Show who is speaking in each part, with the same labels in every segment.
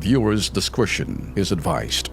Speaker 1: Viewers' discretion is advised.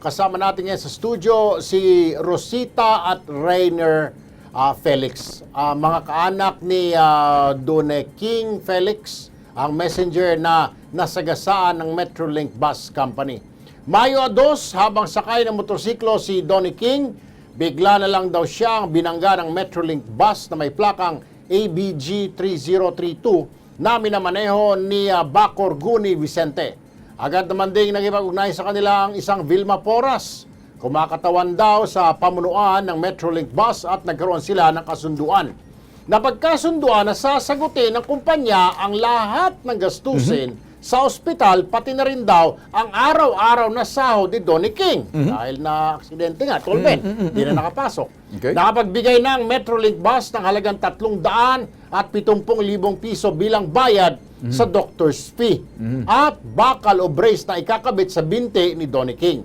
Speaker 2: Kasama natin ngayon sa studio si Rosita at Rainer ah, Felix. Ah, mga kaanak ni ah, Dune King Felix, ang messenger na nasagasaan ng Metrolink Bus Company. Mayo 2, habang sakay ng motorsiklo si Donnie King, bigla na lang daw siya ang binangga ng Metrolink bus na may plakang ABG 3032 na minamaneho ni Bacor Guni Vicente. Agad naman ding nagipag-ugnay sa kanila ang isang Vilma Poras. Kumakatawan daw sa pamunuan ng Metrolink bus at nagkaroon sila ng kasunduan. Napagkasunduan na sasagutin ng kumpanya ang lahat ng gastusin sa ospital, pati na rin daw ang araw-araw na sahod ni Donnie King. Dahil na aksidente nga, tolben, hindi na nakapasok.
Speaker 1: Okay.
Speaker 2: Nakapagbigay ng Metrolink bus ng halagang 300 at 70,000 piso bilang bayad sa doctor's fee at bakal o brace na ikakabit sa binti ni Donnie King.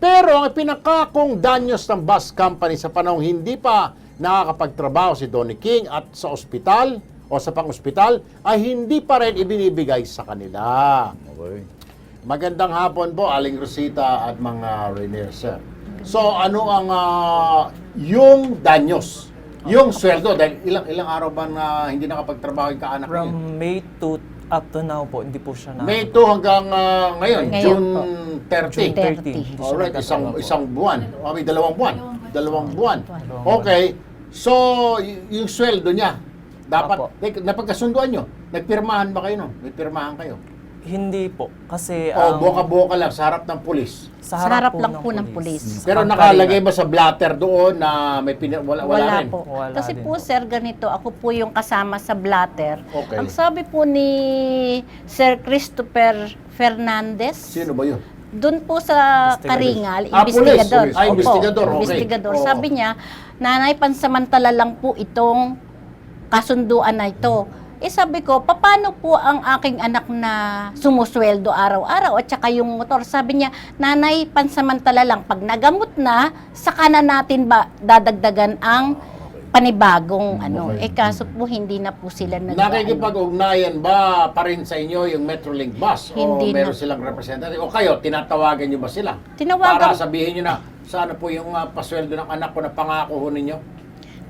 Speaker 2: Pero ang pinakakong danyos ng bus company sa panahong hindi pa nakakapagtrabaho si Donnie King at sa ospital o sa pang-ospital ay hindi pa rin ibinibigay sa kanila.
Speaker 1: Okay.
Speaker 2: Magandang hapon po, Aling Rosita at mga Rainier, sir. So, ano ang ah, yung danyos? Yung sweldo, dahil ilang ilang araw ba na hindi nakapagtrabaho yung kaanak niya?
Speaker 3: From May to up to now po, hindi po siya na...
Speaker 2: May 2 hanggang ah, ngayon,
Speaker 4: Ngayon
Speaker 2: June
Speaker 4: po.
Speaker 2: 30.
Speaker 3: June 30.
Speaker 4: 30.
Speaker 3: Hindi siya
Speaker 2: Alright, isang isang buwan. O, may dalawang buwan. Dalawang buwan. Okay. So, y- yung sweldo niya, dapat,
Speaker 3: Apo.
Speaker 2: napagkasunduan nyo, nagpirmahan ba kayo no? May pirmahan kayo?
Speaker 3: Hindi po. Kasi
Speaker 2: O,
Speaker 3: ang...
Speaker 2: boka-boka lang, sa harap ng pulis.
Speaker 3: sa
Speaker 4: Sa harap lang po ng pulis.
Speaker 2: Pero
Speaker 3: Ang
Speaker 2: nakalagay ba sa blatter doon na may pina, wala, wala,
Speaker 4: Wala
Speaker 2: rin?
Speaker 4: po.
Speaker 3: Wala
Speaker 4: Kasi
Speaker 3: din
Speaker 4: po,
Speaker 3: po.
Speaker 4: sir, ganito, ako po yung kasama sa blatter.
Speaker 2: Okay.
Speaker 4: Ang sabi po ni Sir Christopher Fernandez,
Speaker 2: Sino ba yun?
Speaker 4: doon po sa
Speaker 3: Investigador.
Speaker 4: Karingal,
Speaker 2: Ah,
Speaker 4: investigador.
Speaker 2: pulis. Ah,
Speaker 4: Opo,
Speaker 2: investigador, okay.
Speaker 4: investigador.
Speaker 2: Oo.
Speaker 4: Sabi niya, nanay, pansamantala lang po itong kasunduan na ito. Eh sabi ko, paano po ang aking anak na sumusweldo araw-araw at saka yung motor? Sabi niya, nanay, pansamantala lang. Pag nagamot na, saka na natin ba dadagdagan ang panibagong ano.
Speaker 2: okay.
Speaker 4: Eh kaso po, hindi na po sila nag
Speaker 2: Nakikipag-ugnayan ba pa rin sa inyo yung Metrolink bus? o
Speaker 4: Hindi
Speaker 2: meron
Speaker 4: na.
Speaker 2: silang representative? O kayo, tinatawagan nyo ba sila?
Speaker 4: Tinawagan-
Speaker 2: Para sabihin nyo na, sana po yung uh, pasweldo ng anak ko na pangako ho ninyo?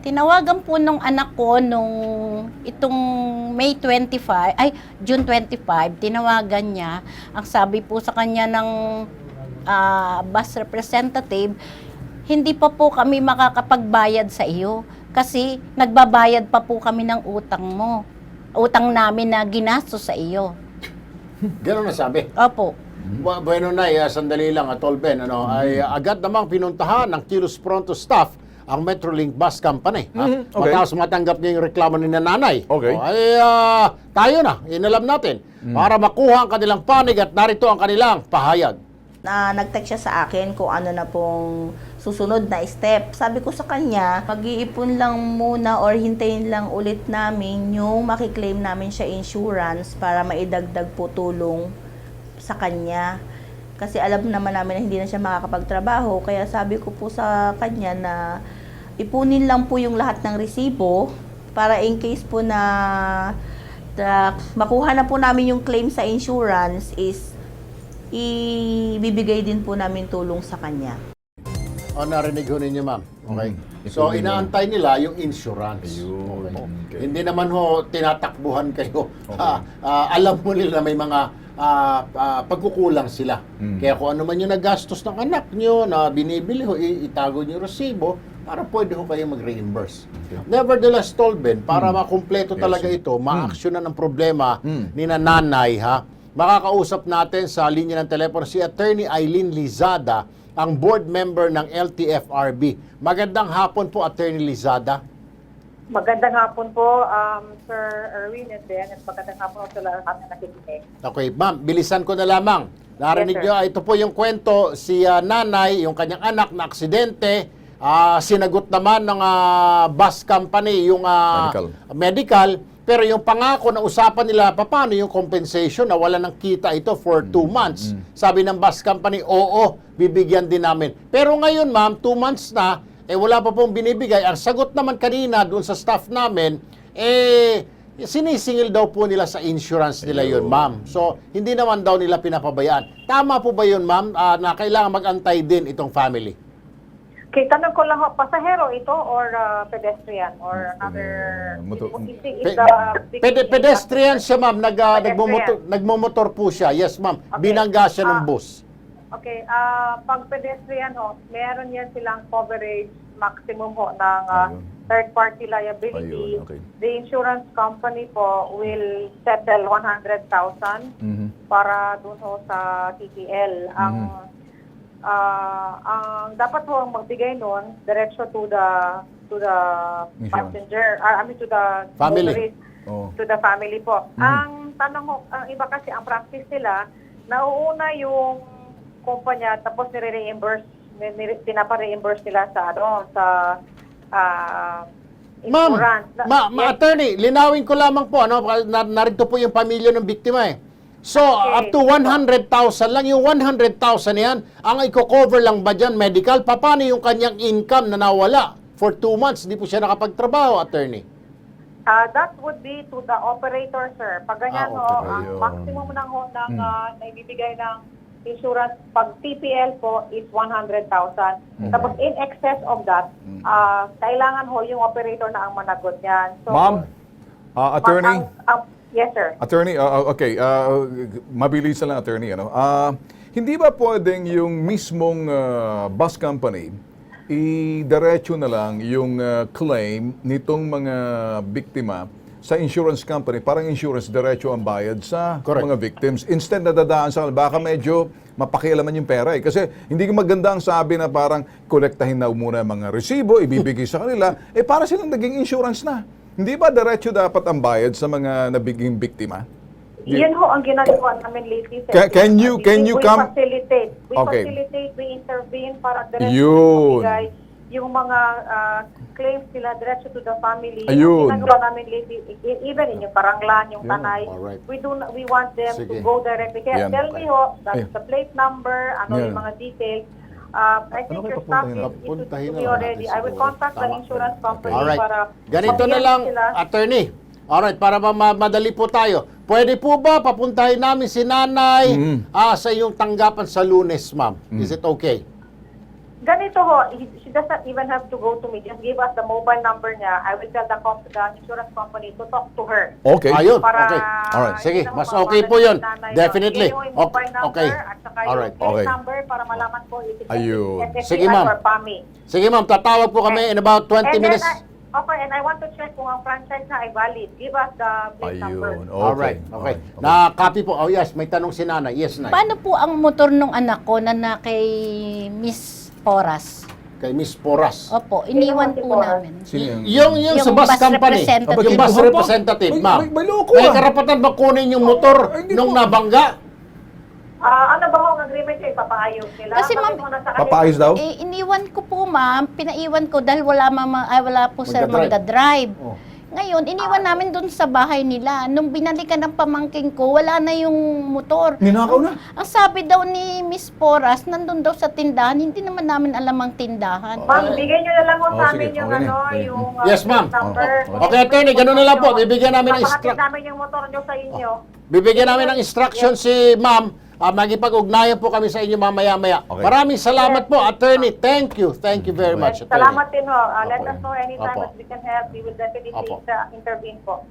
Speaker 4: Tinawagan po nung anak ko nung itong May 25, ay June 25, tinawagan niya. Ang sabi po sa kanya ng ah, bus representative, hindi pa po kami makakapagbayad sa iyo kasi nagbabayad pa po kami ng utang mo. Utang namin na ginastos sa iyo.
Speaker 2: Ganun na sabi.
Speaker 4: Opo.
Speaker 2: Bu- Bueno na, uh, sandali lang, Atol Ben, ano, ay uh, agad namang pinuntahan ng Kilos Pronto staff ang Metrolink Bus Company. ha?
Speaker 1: Mhm, okay.
Speaker 2: Matapos matanggap niya yung reklamo ni nanay.
Speaker 1: Okay.
Speaker 2: O, ay ah, tayo na, inalam natin. Para makuha ang kanilang panig at narito ang kanilang pahayag.
Speaker 5: na nag-text siya sa akin kung ano na pong susunod na step. Sabi ko sa kanya, mag-iipon lang muna or hintayin lang ulit namin yung makiklaim namin siya insurance para maidagdag po tulong sa kanya. Kasi alam naman namin na hindi na siya makakapagtrabaho. Kaya sabi ko po sa kanya na ipunin lang po yung lahat ng resibo para in case po na, na makuha na po namin yung claim sa insurance is ibibigay din po namin tulong sa kanya.
Speaker 2: O narinig ho ninyo, ma'am. Okay?
Speaker 1: Mhm.
Speaker 2: So, inaantay nila yung insurance.
Speaker 1: Ayun. Okay.
Speaker 2: Hindi naman ho tinatakbuhan kayo. Ah, ah, alam mo nila na may mga ah, ah, pagkukulang sila.
Speaker 1: Mm.
Speaker 2: Kaya kung ano man yung nagastos ng anak nyo na binibili ho, i- itago nyo yung resibo para pwede ho kayo mag-reimburse.
Speaker 1: Okay.
Speaker 2: Nevertheless, Tolben, para
Speaker 1: Mm.
Speaker 2: makumpleto talaga ito, ma-actionan ang problema
Speaker 1: Mm.
Speaker 2: ni nanay ha. Makakausap natin sa linya ng telepono si Attorney Eileen Lizada, ang board member ng LTFRB. Magandang hapon po, Attorney Lizada.
Speaker 6: Magandang hapon po, um, Sir Erwin and Ben, at magandang hapon po sa lahat na nakikinig.
Speaker 2: Okay, ma'am, bilisan ko na lamang. Narinig
Speaker 6: Yes,
Speaker 2: nyo, ah, ito po yung kwento, si ah, nanay, yung kanyang anak na aksidente, ah, sinagot naman ng ah, bus company, yung ah,
Speaker 1: Medical.
Speaker 2: medical, pero yung pangako na usapan nila, paano yung compensation na wala ng kita ito for two months? Sabi ng bus company, oo, bibigyan din namin. Pero ngayon, ma'am, two months na, eh wala pa pong binibigay. Ang sagot naman kanina doon sa staff namin, eh, sinisingil daw po nila sa insurance nila yun, ma'am. So, hindi naman daw nila pinapabayaan. Tama po ba yun, ma'am, ah, na kailangan mag-antay din itong family?
Speaker 6: Okay, tanong ko lang ho, pasahero ito or uh, pedestrian or another...
Speaker 7: Uh, moto-
Speaker 6: is, is
Speaker 2: pede- pedestrian siya, ma'am. Nag,
Speaker 6: Pedestrian.
Speaker 2: nagmumotor, nagmumotor po siya. Yes, ma'am.
Speaker 6: Okay.
Speaker 2: Binangga siya ng
Speaker 6: Ah,
Speaker 2: bus.
Speaker 6: Okay, ah pag pedestrian ho, meron yan silang coverage maximum ho ng ah,
Speaker 7: Ayun.
Speaker 6: third-party liability.
Speaker 7: Ayun, okay.
Speaker 6: The insurance company po will settle 100,000
Speaker 7: Mhm.
Speaker 6: para dun ho sa TPL. Ang ah, ang dapat ho ang magbigay noon diretso to the to the
Speaker 7: Insurance.
Speaker 6: passenger, ah, I mean to the
Speaker 2: Family.
Speaker 6: motorist,
Speaker 7: Oo.
Speaker 6: to the family po. Ang tanong ho, ang iba kasi ang practice nila, nauuna yung kumpanya tapos nire-reimburse ni- ni- pinapa-reimburse nila sa ano sa ah,
Speaker 2: Ma'am, ma, ma- attorney, linawin ko lamang po, ano, na, narito po yung pamilya ng biktima eh. So, up
Speaker 6: Okay.
Speaker 2: to 100,000 lang, yung 100,000 yan, ang i-cover lang ba dyan, medical? Pa- Paano yung kanyang income na nawala? For two months, di po siya nakapagtrabaho, attorney.
Speaker 6: Ah, that would be to the operator, sir. Pag ganyan
Speaker 2: Ah,
Speaker 6: ho,
Speaker 2: okay.
Speaker 6: ang
Speaker 7: Ayun.
Speaker 6: maximum ng, ng ah, naibibigay ng insurance pag TPL po is 100,000. Tapos in excess of that, ah, kailangan ho yung operator na ang managot niyan. So,
Speaker 7: Ma'am, ah, attorney,
Speaker 6: ang- ang- yes, sir.
Speaker 7: attorney, ah, ah, okay, ah, mabilis na lang attorney, ano? Ah, hindi ba pwedeng yung mismong ah, bus company i-diretso na lang yung ah, claim nitong mga biktima sa insurance company, parang insurance diretso ang bayad sa
Speaker 2: Correct.
Speaker 7: mga victims. Instead na dadaan sa kanila, baka medyo mapakialaman yung pera eh. Kasi hindi ko maganda ang sabi na parang kolektahin na muna ang mga resibo, ibibigay sa kanila, eh para silang naging insurance na. Hindi ba diretso dapat ang bayad sa mga nabiging biktima?
Speaker 6: Yun ho ang ginagawa namin lately, sir.
Speaker 7: Can- can you- can you
Speaker 6: we
Speaker 7: come-
Speaker 6: facilitate. We
Speaker 7: Okay.
Speaker 6: facilitate, we intervene para diretso
Speaker 7: Yun.
Speaker 6: mabigay yung mga ah, claims nila diretso to the family.
Speaker 7: Ayun.
Speaker 6: Ginagawa namin lately, e- even in yung Paranglan, yung
Speaker 7: Yun.
Speaker 6: Tanay,
Speaker 2: Alright.
Speaker 6: we do we want them to
Speaker 2: Sige.
Speaker 6: go directly. Kaya
Speaker 7: Yan.
Speaker 6: tell me ho, that's
Speaker 7: Ayun.
Speaker 6: the plate number, ano
Speaker 7: Yan.
Speaker 6: yung mga details. Uh, I think
Speaker 7: Ano
Speaker 6: your staff is, is
Speaker 2: Papuntahin
Speaker 6: to be already. I will contact the insurance company
Speaker 2: Alright.
Speaker 6: para
Speaker 2: Ganito na lang,
Speaker 6: sila.
Speaker 2: attorney. Alright, para ma- ma- madali po tayo. Pwede po ba papuntahin namin si nanay ah, sa iyong tanggapan sa lunes, ma'am? Is it okay?
Speaker 6: Ho, he- she doesn't even have to go to me. Just give us the mobile number niya. I will tell the, comp- the insurance company to talk to her.
Speaker 7: Okay.
Speaker 2: Ayun,
Speaker 6: Para,
Speaker 2: okay.
Speaker 7: Alright.
Speaker 2: Sige,
Speaker 6: yun ang
Speaker 2: mas okay po yun.
Speaker 6: nanay.
Speaker 2: Definitely.
Speaker 6: Yung mobile
Speaker 2: Okay,
Speaker 6: number
Speaker 2: okay.
Speaker 6: at saka
Speaker 2: Alright.
Speaker 6: yung case
Speaker 7: Okay.
Speaker 6: number para malaman ko if it's
Speaker 7: Ayun.
Speaker 6: SSCI
Speaker 2: Sige, ma'am.
Speaker 6: or PAMI.
Speaker 2: Sige, ma'am, tatawag po kami in about 20
Speaker 6: And
Speaker 2: minutes.
Speaker 6: I, okay, and I want to check kung ang franchise na ay valid. Give us the plate number.
Speaker 7: Ayun. Okay.
Speaker 2: Alright, okay.
Speaker 7: okay.
Speaker 2: Na-copy po. Oh, yes, may tanong si nanay. Yes, nay.
Speaker 4: Paano po ang motor nung anak ko na na kay Miss Poras?
Speaker 2: Kay Miss Poras.
Speaker 4: Opo, iniwan po namin.
Speaker 7: Sino yung...
Speaker 2: Yung, yung, sa bus
Speaker 4: bus
Speaker 2: company.
Speaker 4: representative.
Speaker 2: Yung bus representative,
Speaker 7: May-
Speaker 2: ma'am.
Speaker 7: may- may loko,
Speaker 2: May
Speaker 7: ah.
Speaker 2: karapatan ba kunin yung motor
Speaker 7: Ay, hindi
Speaker 2: nung
Speaker 7: po.
Speaker 2: nabangga?
Speaker 6: Ah, ano ba ho ang agreement kayo? Ipapaayos nila?
Speaker 4: Kasi,
Speaker 6: Bakit
Speaker 4: ma'am,
Speaker 6: mo nasa kanila?
Speaker 7: Papaayos daw?
Speaker 4: Eh, iniwan ko po, ma'am. Pinaiwan ko dahil wala, mama, ay, wala po sir
Speaker 2: Magdadrive.
Speaker 4: magdadrive.
Speaker 2: Oh.
Speaker 4: Ngayon, iniwan namin doon sa bahay nila. Nung binalikan ng pamangking ko, wala na yung motor.
Speaker 7: Ninakaw na?
Speaker 4: Ang sabi daw ni Miss Poras, nandun daw sa tindahan. Hindi naman namin alam ang tindahan.
Speaker 6: Ma'am, bigyan nyo na lang ho
Speaker 7: Oh,
Speaker 6: sa
Speaker 7: sige.
Speaker 6: amin yung
Speaker 7: Okay na.
Speaker 6: ano,
Speaker 7: Okay.
Speaker 6: yung uh,
Speaker 2: Yes, ma'am.
Speaker 6: plate number.
Speaker 7: Oh, oh.
Speaker 2: Okay, attorney, ganun na lang po. Bibigyan namin ng
Speaker 6: Papahatid
Speaker 2: instruct-
Speaker 6: namin yung motor nyo sa inyo.
Speaker 2: Bibigyan namin ng instruction si ma'am. Uh, magipag-ugnayan po kami sa inyo mamaya-maya.
Speaker 7: Okay.
Speaker 2: Maraming salamat po, attorney. Thank you. Thank you very much, attorney.
Speaker 6: Salamat din ho. Uh, let
Speaker 2: Opo.
Speaker 6: us know anytime
Speaker 2: Opo.
Speaker 6: that we can help. We will definitely
Speaker 2: Opo.
Speaker 6: uh, intervene po.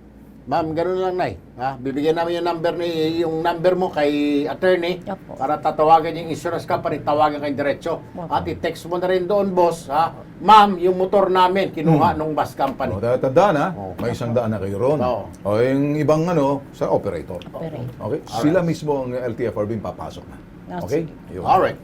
Speaker 2: Ma'am, ganun lang, Nay. Ha? Bibigyan namin yung number ni yung number mo kay attorney
Speaker 4: Opo.
Speaker 2: para tatawagan yung insurance company, tawagan kay diretso. At i-text mo na rin doon, boss, ha? Ma'am, yung motor namin kinuha nung bus company.
Speaker 7: Oh, tandaan ha,
Speaker 2: Oh.
Speaker 7: may isang daan na kayo ron.
Speaker 2: Oo.
Speaker 7: O yung ibang ano, sa operator.
Speaker 4: Operator.
Speaker 7: Okay? Sila mismo ang LTFRB papasok na.
Speaker 4: Ah,
Speaker 7: Okay? Yun.
Speaker 2: All right.